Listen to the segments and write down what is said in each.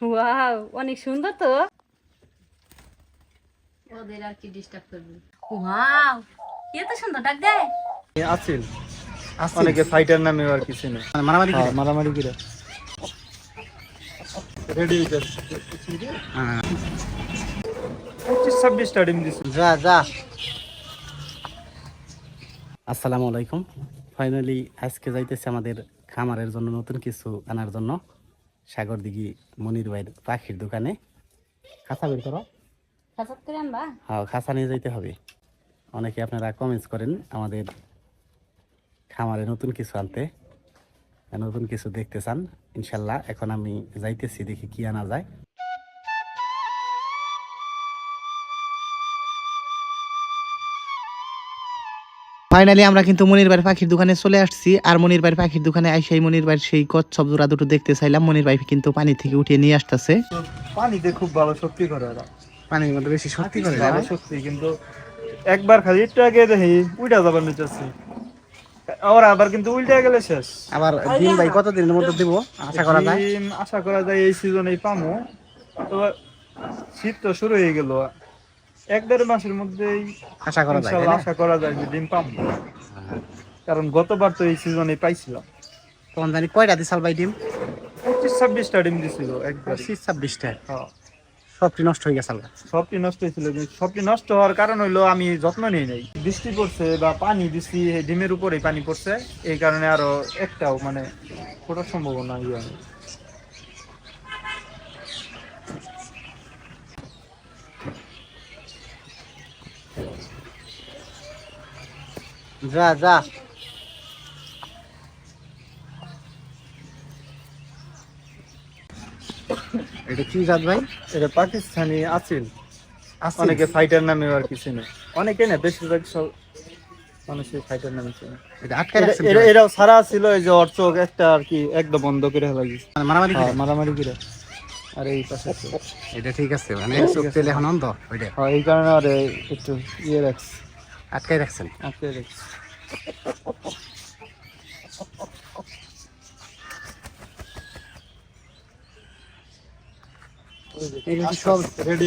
Wow অনেক সুন্দর তো। ওদের আর কি ডিস্টার্ব করবি। ওয়াও এত সুন্দর ডাক দেয় আছিল অনেকে ফাইটার নামে আর কিছু নেই মারামারি হ্যাঁ, মারামারি করে। রেডি পঁচিশ ডিম দিছিল যা যা। আসসালামু আলাইকুম। ফাইনালি আজকে যাইতেছে আমাদের খামারের জন্য নতুন কিছু আনার জন্য। সাগর দিঘি মনির ভাইয়ের পাখির দোকানে। খাসা বের করো। হ্যাঁ খাঁচা নিয়ে যেতে হবে। অনেকে আপনারা কমেন্টস করেন আমাদের খামারে নতুন কিছু আনতে নতুন কিছু দেখতে চান। ইনশাল্লাহ এখন আমি যাইতেছি দেখি কি আনা যায়। ফাইনালি আমরা কিন্তু মনির বাড়ির পাখির দোকানে চলে আসছি। আর মনির বাড়ির পাখির দোকানে আইসাই মনির বাড়ির সেই কচ্ছপ জোড়া দুটো দেখতে চাইলাম। মনির বাড়ি কিন্তু পানি থেকে উঠিয়ে নিয়ে আসতেছে। পানিতে খুব ভালো শক্তি করে ওরা। পানির মধ্যে বেশি সত্যি করে না? ভালো শক্তি কিন্তু একবার খালি একটু আগে দেখি উল্টা যাবার নিতেছি ওরা আবার কিন্তু উল্টা গেলে শেষ। আবার দিন ভাই কতদিনের মধ্যে দিব? আশা করা যায়? ডিম আশা করা যায় এই সিজনেই পামো। তো শীত তো শুরু হয়ে গেল। এক দেড় মাসের মধ্যেই আশা করা যায়? আশা করা যায় যে ডিম পামো। কারণ গতবার তো এই সিজনে পাইছিলাম। তখন জানি কয়টা দিশাল ভাই ডিম? পঁচিশ ছাব্বিশটা ডিম দিছিল একবার। পঁচিশ ছাব্বিশটা? হ্যাঁ। সবটি নষ্ট হয়ে গেছে সবটি নষ্ট হয়েছিল সবটি নষ্ট হওয়ার কারণ হইল আমি যত্ন নিই নাই। বৃষ্টি পড়ছে বা পানি বৃষ্টি ডিমের উপরে পানি পড়ছে এই কারণে আরও একটাও মানে ফোটার সম্ভাবনা ইয়ে যা যা। এটা কি জাত ভাই? এটা পাকিস্তানি আছিল অনেকে ফাইটার নামে আর কিছু নেই অনেকে না বেশিরভাগ সব মানুষের ফাইটার নামে চেনে। এটা রাখছেন এরাও সারা ছিল এই যে ওর চোখ একটা আর কি একদম বন্ধ করে লাগিয়েছে মানে মারামারি করে? হ্যাঁ, মারামারি করে। আর এই পাশে এটা ঠিক আছে মানে চোখ তেল এখন অন্ধ ওইটা হ্যাঁ এই কারণে আর একটু ইয়ে রাখছি। আটকায় রাখছেন? রাখছি।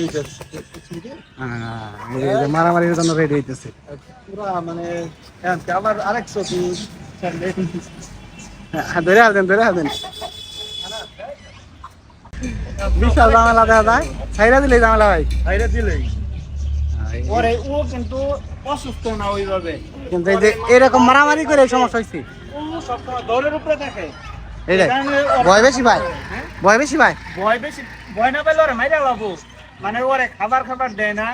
যাচ্ছে আহ, মারামারির জন্য রেডি হইতেছে। মানে হ্যাঁ, আবার আরেক চোখি হ্যাঁ, ধরে আসেন ধরে আসেন বিশাল ঝামেলা দেখা যায়। ছাইরা দিলে ঝামেলা ভাই বাইরে দিলেই। ওরে ও কিন্তু অসুস্থ না ওইভাবে। কিন্তু এই যে এরকম মারামারি করে সমস্যা হয়েছে ও সবসময় দৌড়ের উপরে এটাই ভয় বেশি ভাই। হ্যাঁ? ভয় বেশি ভাই। ভয় বেশি ভয় না পেলে ওরে মাইরা মানে ওরে খাবার খাবার দেয় না।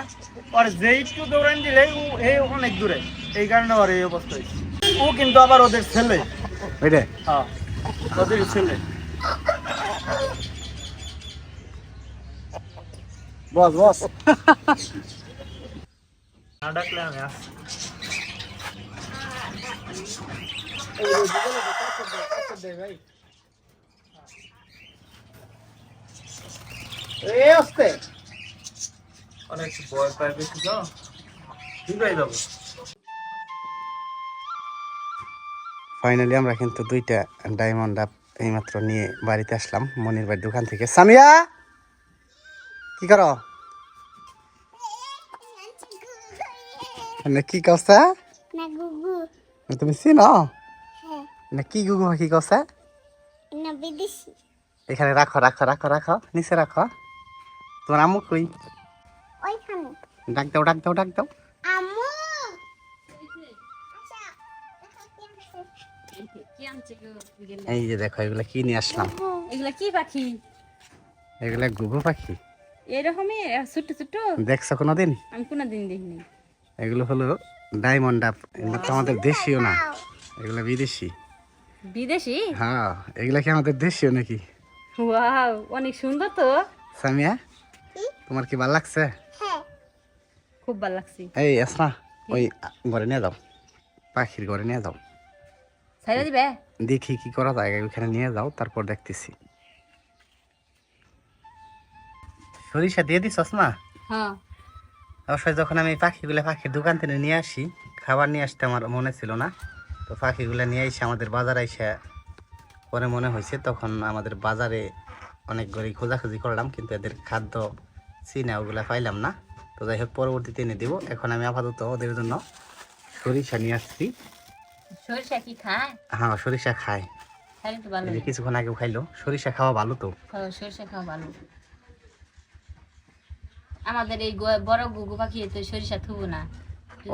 ওর যে একটু দৌড়ান দিলে ও এই অনেক দূরে। এই কারণে ওর এই অবস্থা হয়েছে। ও কিন্তু আবার ওদের ছেলে। হ্যাঁ ওদের ছেলে। বস বস। না ডাকলে আমি আসছি এই আসতে অনেক ভয় পায় বেশি তো ঠিক হয়ে যাব ফাইনালি আমরা কিন্তু দুইটা ডায়মন্ড আপ এইমাত্র নিয়ে বাড়িতে আসলাম। মনির বাড়ির দোকান থেকে। সামিয়া! কি করো? না কি কসা না গুগু। তুমি চিনো? হ্যাঁ। না কি গুগু কি কসা না বিদেশি। এখানে রাখো রাখো রাখো রাখো নিচে রাখো। তোমার আম্মু কই? ওইখানে। ডাক দাও ডাক দাও ডাক দাও। আম্মু! আচ্ছা? এই যে দেখো এগুলা কি নিয়ে আসলাম? এগুলা কি পাখি? এগুলা গুগু পাখি। এরকমই ছোট্ট ছোট্ট? দেখছ কোনোদিন? আমি কোনোদিন দেখিনি। এগুলো হলো ডায়মন্ড আপ এগুলো তো আমাদের দেশীয় না। এগুলো বিদেশি। বিদেশি? হ্যাঁ এগুলা কি আমাদের দেশীয় নাকি? ওয়াও অনেক সুন্দর তো। সামিয়া তোমার কি ভালো লাগছে? হ্যাঁ। খুব ভালো লাগছে। এই আসমা ওই ঘরে নিয়ে যাও। পাখির ঘরে নিয়ে যাও। ছাইরা দিবে? দেখি কি করা যায় ওইখানে নিয়ে যাও তারপর দেখতেছি। সরিষা দিয়ে দিস না? হ্যাঁ। অবশ্যই যখন আমি পাখিগুলো পাখির দোকান থেকে নিয়ে আসি খাবার নিয়ে আসতে আমার মনে ছিল না। তো পাখিগুলো নিয়ে এসে আমাদের বাজারে এসে পরে মনে হয়েছে তখন আমাদের বাজারে অনেক ঘরে খোঁজাখুঁজি করলাম কিন্তু এদের খাদ্য চিনা ওগুলা পাইলাম না। তো যাই হোক পরবর্তীতে এনে দেবো। এখন আমি আপাতত ওদের জন্য সরিষা নিয়ে আসছি। সরিষা কি খায়? হ্যাঁ সরিষা খায়। কিছুক্ষণ আগেও খাইলো। সরিষা খাওয়া ভালো তো? হ্যাঁ, সরিষা খাওয়া ভালো। আমাদের এই বড় গুগু পাখি তো সরিষা থুবো না।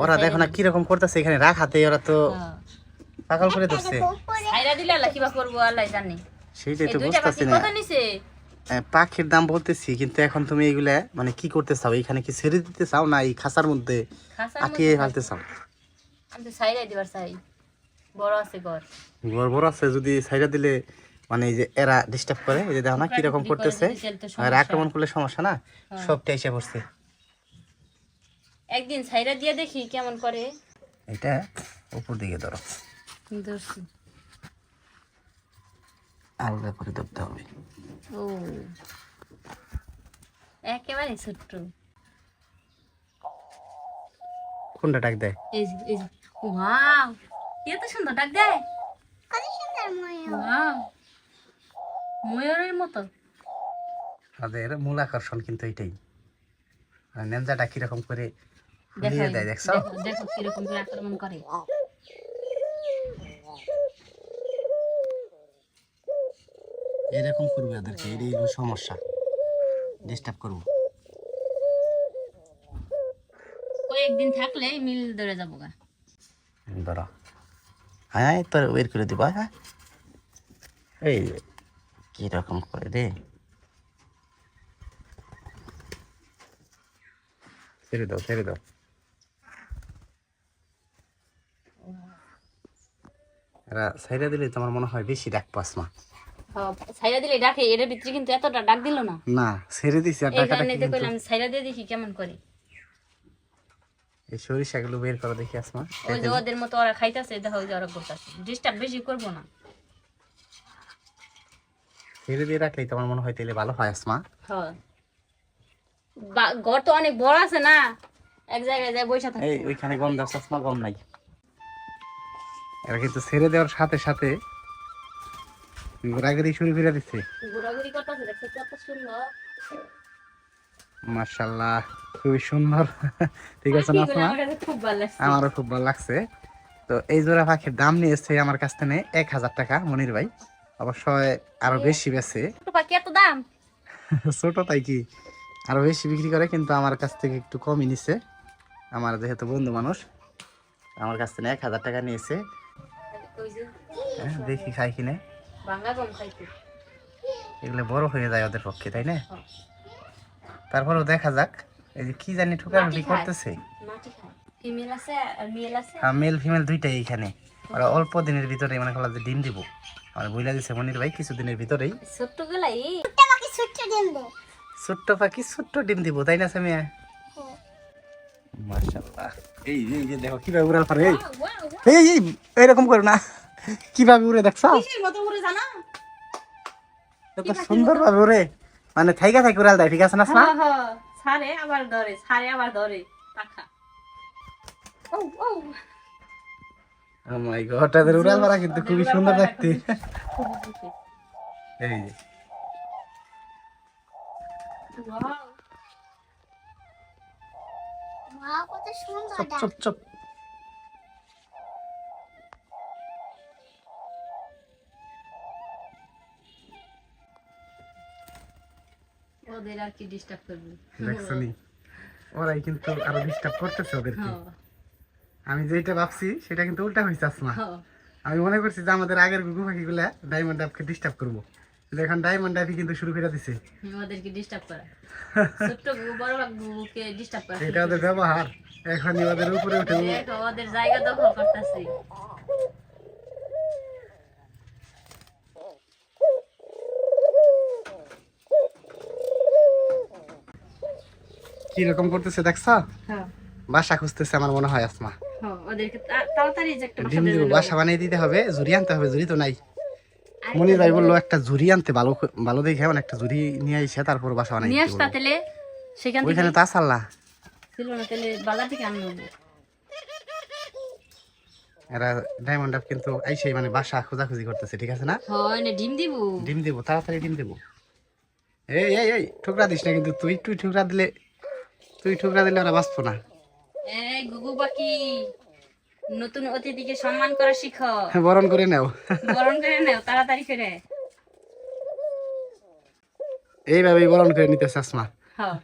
ওরা দেখো না কীরকম করতেছে এখানে রাখাতে ওরা তো। পাগল করে ধরছে। ছাইরা দিলে আল্লাহ কিবা করব আল্লাহ জানে। সেইটাই তো বুঝতেছি না। পাখির দাম বলতেছি কিন্তু এখন তুমি এইগুলা মানে কি করতে চাও? এখানে কি ছেড়ে দিতে চাও না এই খাসার মধ্যে আটকিয়ে ফেলতে চাও? আমি তো ছাইরা দিবার চাই। বড় আছে ঘর। বড় বড় আছে যদি সাইডা দিলে মানে এই যে এরা ডিস্টার্ব করে এই যে দেখো না কীরকম করতেছে। আর আক্রমণ করলে সমস্যা না? সবটা এসে পড়ছে। একদিন ছাইরা দিয়ে দেখি কেমন করে। এটা উপর দিকে ধরো। ধরছি। আলগা করে ধরতে হবে। ও। একেবারে ছোট্ট। কোনটা ডাক দেয়? এই যে এই যে। ওয়াও এত সুন্দর ডাক দেয়। কত সুন্দর ময়ূর। ওয়াও। ময়ূরের মতো। তাদের মূল আকর্ষণ কিন্তু এটাই। আর নেমজাটা কীরকম করে ফুলিয়ে দেয় দেখছ? দেখো কীরকম করে আক্রমণ করে। এরকম করবে ওদেরকে এটাই হলো সমস্যা। ডিস্টার্ব করব। কয়েকদিন থাকলে মিল ধরে যাব গা। ধরো। হ্যাঁ তোর বের করে দিবা হ্যাঁ এই কীরকম করে রে? ছেড়ে দাও ছেড়ে দাও। এরা সাইডা দিলে তোমার মনে হয় বেশি ডাক পাস মা ছাইরা দিলে ডাকে এর ভিতরে কিন্তু এতটা ডাক দিল না। না ছেড়ে দিছি আর ডাকাটা কিন্তু কইলাম ছাইরা দিয়ে দেখি কেমন করে। এই সরিষাগুলো বের করে দেখি আসমা। ওই যে ওদের মতো ওরা খাইতেছে দেখো ওই যে ওরা করতেছে। ডিস্টার্ব বেশি করব না। ছেড়ে দিয়ে রাখলেই তোমার মনে হয় তাহলে ভালো হয় আসমা। হ্যাঁ। ঘর তো অনেক বড় আছে না? এক জায়গায় যায় বসে থাকে এই ওইখানে গম দাও চশমা গম নাই। এরা কিন্তু ছেড়ে দেওয়ার সাথে সাথে ঘোরাঘুরি শুরু করে দিচ্ছে ঘোরাঘুরি করতেছে দেখছ কত সুন্দর। মার্শাল্লাহ খুবই সুন্দর। ঠিক আছে না আসমা? আমারও খুব ভালো লাগছে। তো এই জোড়া পাখির দাম নিয়েছে আমার কাছ থেকে এক হাজার টাকা মনির ভাই। অবশ্যই আরও বেশি বেছে। ছোট এত দাম? ছোট তাই কি? আরও বেশি বিক্রি করে কিন্তু আমার কাছ থেকে একটু কমই নিছে। আমার যেহেতু বন্ধু মানুষ আমার কাছ থেকে এক হাজার টাকা নিয়েছে। হ্যাঁ, দেখি খাই কিনে। এগুলো বড় হয়ে যায় ওদের পক্ষে তাই না? তারপরেও দেখা যাক এই যে কি জানি ঠোকাঠুকি করতেছে। আর মেল ফিমেল দুইটাই এখানে। ওরা অল্প দিনের ভিতরে মানে কলা যে ডিম দিব। আমার বইলা দিছে মনির ভাই কিছু দিনের ভিতরেই। ছোট্ট গেলাই পাখি ছোট্ট ডিম দে। ছোট্ট পাখি ছোট্ট ডিম দিব তাই না সামিয়া? মাশাআল্লাহ। এই এই যে দেখো কীভাবে উড়াল পারে এই। এই এই এরকম করো না। কীভাবে উড়ে দেখছ? মতো করে জানা? কত সুন্দর ভাবে উড়ে। মানে থাইকা থাইকা উড়াল দেয় ঠিক আছে না? হ্যাঁ হ্যাঁ। ছাড়ে আবার ধরে ছাড়ে আবার ধরে। পাখা। ও ও। My God, তাদের উড়াল মারা কিন্তু খুবই সুন্দর দেখতে। এই যে। ওয়াও কত সুন্দর চুপ চুপ চুপ। ওদের আর কি ডিস্টার্ব করবে? দেখছ নি? ওরাই কিন্তু আরও ডিস্টার্ব করতেছে ওদেরকে। হ্যাঁ। আমি যেটা ভাবছি সেটা কিন্তু উল্টা হয়েছে আসমা। আমি মনে করছি যে আমাদের আগের গুগু পাখিগুলা ডায়মন্ড ডাবকে ডিস্টার্ব করব। এখন ডায়মন্ড ডাবই কিন্তু শুরু করে দিছে। ওদেরকে ডিস্টার্ব করা। ছোট্ট গু বড় গুকে ডিস্টার্ব করা। এটা ওদের ব্যবহার। এখনই ওদের উপরে উঠে ওদের জায়গা দখল করতেছে। কীরকম করতেছে দেখছ? হ্যাঁ। বাসা খুঁজতেছে আমার মনে হয় আসমা। তা- তাড়াতাড়ি যে একটা ডিম দিব বাসা বানিয়ে দিতে হবে ঝুরি আনতে হবে ঝুরি তো নাই। মনির ভাই বলল একটা ঝুরি আনতে ভালো ভালো দেখে মানে একটা ঝুরি নিয়ে এসে তারপর বাসা বানিয়ে নিয়ে আসতা সেখান থেকে ওইখানে তো আসাল্লা ছিল না বাজার থেকে আনলো এরা ডায়মন্ড ডাব কিন্তু আইসেই মানে বাসা খোঁজাখুঁজি করতেছে ঠিক আছে না? হয় না ডিম দিব। ডিম দেবো তাড়াতাড়ি ডিম দেবো। এই এই এই ঠুকরা দিস না কিন্তু তুই তুই ঠুকরা দিলে তুই ঠুকরা দিলে ওরা বাঁচবো না। এই গুগু পাখি। নতুন অতিথিকে সম্মান করা শিখো বরণ করে নাও। বরণ করে নাও তাড়াতাড়ি করে। এইভাবেই বরণ করে নিতে চাষমা হ্যাঁ।